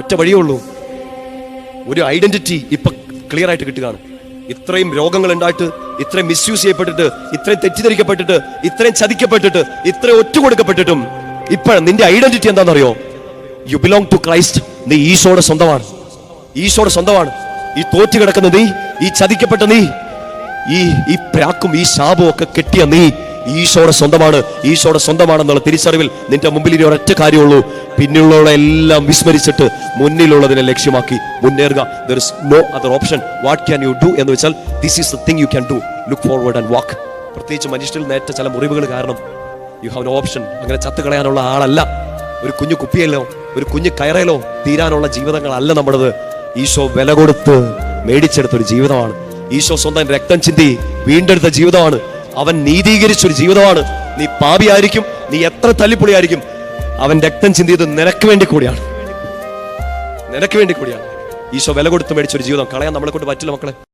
ഒറ്റ വഴിയേ ഉള്ളൂ. ഒരു ഐഡന്റിറ്റി ഇപ്പൊ ക്ലിയർ ആയിട്ട് കിട്ടുകയാണ്. ഇത്രയും രോഗങ്ങൾ ഉണ്ടായിട്ട് ഇത്രയും മിസ്യൂസ് ചെയ്യപ്പെട്ടിട്ട് ഇത്രയും തെറ്റിദ്ധരിക്കപ്പെട്ടിട്ട് ഇത്രയും ചതിക്കപ്പെട്ടിട്ട് ഇത്രയും ഒറ്റുകൊടുക്കപ്പെട്ടിട്ടും ഇപ്പോഴും നിന്റെ ഐഡന്റിറ്റി എന്താണെന്നറിയോ? യു ബിലോങ് ടു ക്രൈസ്റ്റ് നീ ഈശോയുടെ സ്വന്തമാണ്. ഈശോയുടെ സ്വന്തമാണ്. ഈ തോറ്റു കിടക്കുന്ന നീ ഈ ചതിക്കപ്പെട്ട നീ ഈ ഈ പ്രാക്കും ഈ ശാപവും ഒക്കെ കെട്ടിയ നീ ഈശോയുടെ സ്വന്തമാണ്. ഈശോയുടെ സ്വന്തമാണെന്നുള്ള തിരിച്ചറിവിൽ നിന്റെ മുമ്പിൽ ഇനി ഒരൊറ്റ കാര്യമുള്ളൂ. പിന്നിലുള്ള എല്ലാം വിസ്മരിച്ചിട്ട് മുന്നിലുള്ളതിനെ ലക്ഷ്യമാക്കി മുന്നേറുക. There is no other option what can you do എന്ന് വെച്ചാൽ this is the thing you can do look forward and walk പ്രത്യേകിച്ച് മനുഷ്യരിൽ നേറ്റ ചില മുറിവുകൾ കാരണം യു ഹാവ് നോ ഓപ്ഷൻ അങ്ങനെ ചത്ത് കളയാനുള്ള ആളല്ല. ഒരു കുഞ്ഞു കുപ്പിയല്ലോ ഒരു കുഞ്ഞു കയറയിലോ തീരാനുള്ള ജീവിതങ്ങളല്ല നമ്മുടേത്. ഈശോ വില കൊടുത്ത് മേടിച്ചെടുത്ത ഒരു ജീവിതമാണ്. ഈശോ സ്വന്തം രക്തം ചിന്തി വീണ്ടെടുത്ത ജീവിതമാണ്. അവൻ നീതീകരിച്ചൊരു ജീവിതമാണ്. നീ പാപിയായിരിക്കും നീ എത്ര തല്ലിപ്പൊളിയായിരിക്കും അവൻ രക്തം ചിന്തിയത് നിനക്ക് വേണ്ടി കൂടിയാണ്. നിനക്ക് വേണ്ടി കൂടിയാണ്. ഈശോ വില കൊടുത്ത് മേടിച്ചൊരു ജീവിതം കളയാൻ നമ്മളെ കൊണ്ട് പറ്റില്ല മക്കളെ.